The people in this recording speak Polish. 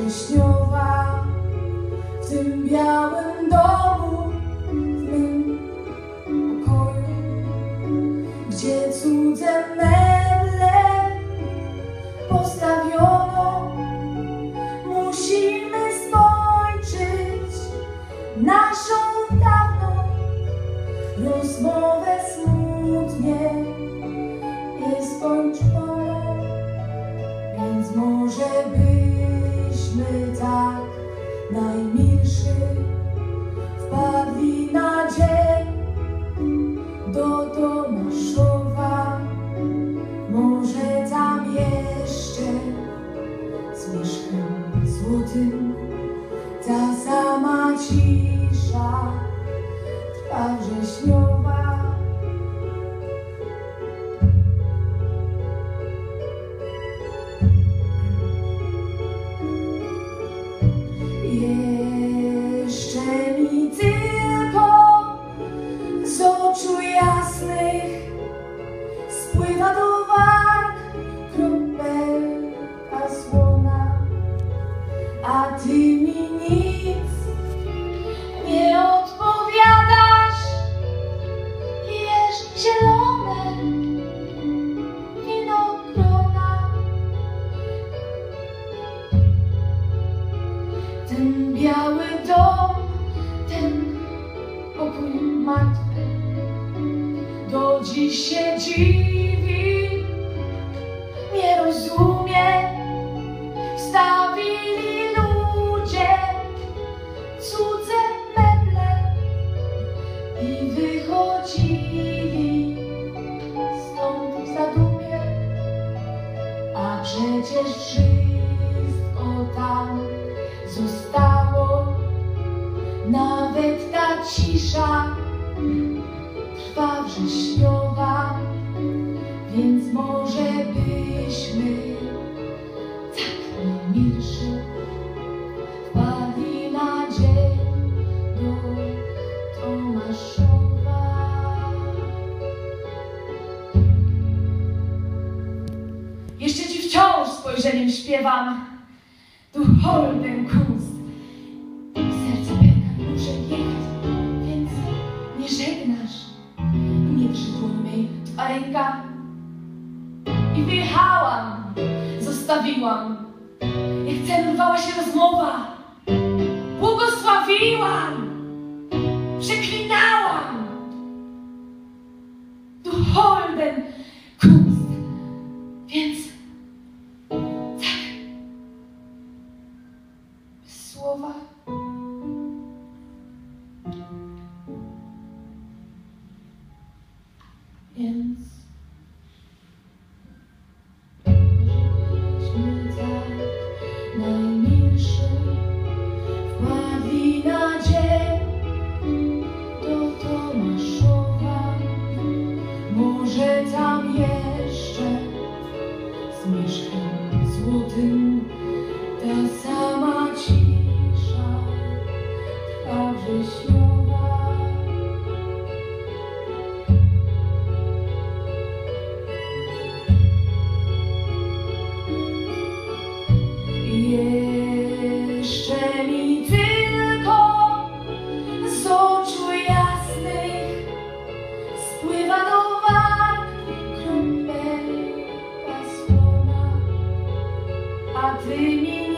trwa wrześniowa w tym białym domu, w mym pokoju, gdzie cudze meble postawiono. Musimy skończyć naszą dawną rozmowę smutnie. Byśmy tak najmilszy wpadli na dzień do Tomaszowa. Może tam jeszcze zmierzchem złotym ta sama cisza trwa wrześniowa. Martwy, do dziś się dziwi, nie rozumie. Wstawili ludzie cudze meble i wychodzili stąd w zadumie, a przecież wszystko tam zostało, nawet ta cisza trwa wrześniowa, więc może byśmy tak najmilszy wpadli na dzień do Tomaszowa. Jeszcze ci wciąż spojrzeniem śpiewam Du holden Kunst. Serce pęka, twa ręka. I wyjechałam, zostawiłam. Jak rwała się rozmowa, błogosławiłam, przeklinałam. Du holden Shh. Tyle mi tylko z oczu jasnych spływa do warg krąbelka słona, a ty mi